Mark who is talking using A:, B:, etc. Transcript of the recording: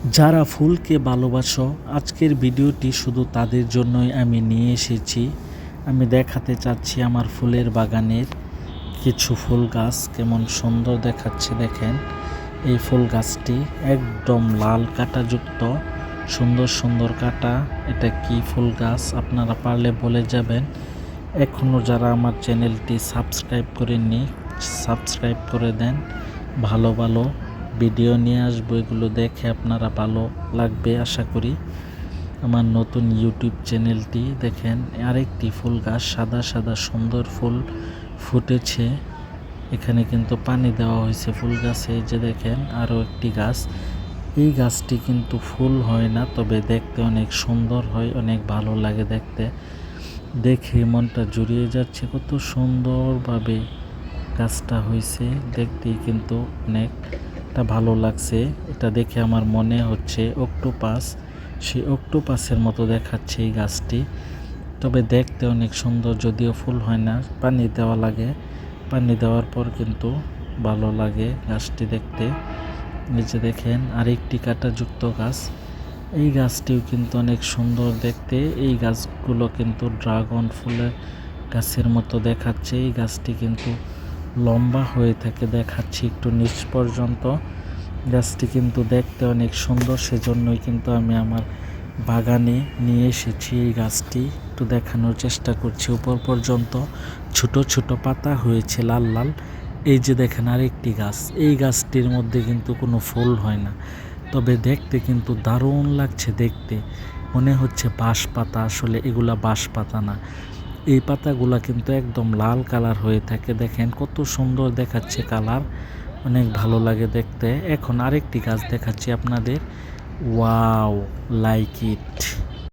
A: যারা ফুলকে ভালোবাসো, আজকের ভিডিওটি শুধু তাদের জন্যই আমি নিয়ে এসেছি। আমি দেখাতে চাচ্ছি আমার ফুলের বাগানের কিছু ফুল গাছ, কেমন সুন্দর দেখাচ্ছে দেখেন। এই ফুল গাছটি একদম লাল কাঁটাযুক্ত, সুন্দর সুন্দর কাঁটা। এটা কি ফুল গাছ? আপনারা পারলে বলে যাবেন। এখনও যারা আমার চ্যানেলটি সাবস্ক্রাইব করেননি, সাবস্ক্রাইব করে দেন। ভালো ভালো ভিডিও নিয়ে আসব, এগুলো দেখে আপনারা ভালো লাগবে আশা করি। আমার নতুন ইউটিউব চ্যানেলটি দেখেন, আরেকটি ফুল গাছ, সাদা সাদা সুন্দর ফুল ফুটেছে। এখানে কিন্তু পানি দেওয়া হয়েছে ফুল গাছে যে দেখেন, আরও একটি গাছ। এই গাছটি কিন্তু ফুল হয় না, তবে দেখতে অনেক সুন্দর হয়, অনেক ভালো লাগে দেখতে। দেখে মনটা জুড়িয়ে যাচ্ছে, কত সুন্দরভাবে গাছটা হয়েছে, দেখতেই কিন্তু অনেকটা ভালো লাগছে। এটা দেখে আমার মনে হচ্ছে অক্টোপাস। সেই অক্টোপাসের মতো দেখাচ্ছে এই গাছটি। তবে দেখতে অনেক সুন্দর, যদিও ফুল হয় না। পানি দেওয়া লাগে। পানি দেওয়ার পর কিন্তু ভালো লাগে গাছটি দেখতে। নিচে দেখেন, আরেকটি কাঁটাযুক্ত গাছ। এই গাছটিও কিন্তু অনেক সুন্দর দেখতে। এই গাছগুলো কিন্তু ড্রাগন ফুলের গাছের মতো দেখাচ্ছে। এই গাছটি কিন্তু লম্বা হয়ে থাকে দেখাচ্ছি একটু নিচ পর্যন্ত। গাছটি কিন্তু দেখতে অনেক সুন্দর, সেজন্যই কিন্তু আমি আমার বাগানে নিয়ে এসেছি এই গাছটি। একটু দেখানোর চেষ্টা করছি, উপর পর্যন্ত ছোট ছোট পাতা হয়েছে, লাল লাল। এই যে দেখেন আরেকটি গাছ, এই গাছটির মধ্যে কিন্তু কোনো ফুল হয় না। তবে দেখতে কিন্তু দারুণ লাগছে দেখতে। মনে হচ্ছে বাঁশ পাতা আসলে এগুলা বাঁশ পাতা না। এই পাতাগুলা কিন্তু একদম লাল কালার হয়ে থাকে। দেখেন কত সুন্দর দেখাচ্ছে কালার, অনেক ভালো লাগে দেখতে। এখন আরেকটি গাছ দেখাচ্ছি আপনাদের। Wow, like it.